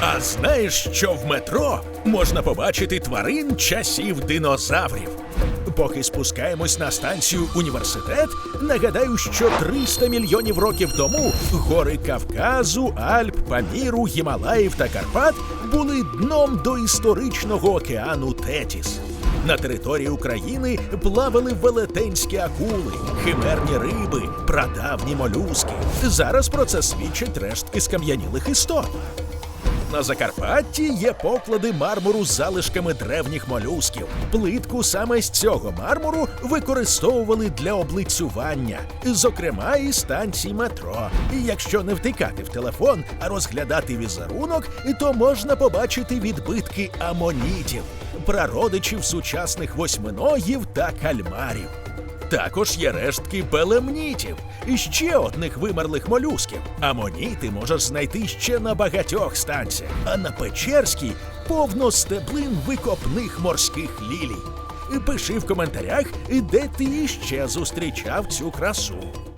А знаєш, що в метро можна побачити тварин часів динозаврів? Поки спускаємось на станцію університет, нагадаю, що 300 мільйонів років тому гори Кавказу, Альп, Паміру, Гімалаїв та Карпат були дном доісторичного океану Тетіс. На території України плавали велетенські акули, химерні риби, прадавні молюски. Зараз про це свідчать рештки скам'янілих істот. На Закарпатті є поклади мармуру з залишками древніх молюсків. Плитку саме з цього мармуру використовували для облицювання, зокрема і станцій метро. І якщо не втикати в телефон, а розглядати візерунок, то можна побачити відбитки амонітів, прародичів сучасних восьминогів та кальмарів. Також є рештки белемнітів і ще одних вимерлих молюсків. Амоніти можеш знайти ще на багатьох станціях, а на Печерській повно стеблин викопних морських лілій. Пиши в коментарях, де ти іще зустрічав цю красу.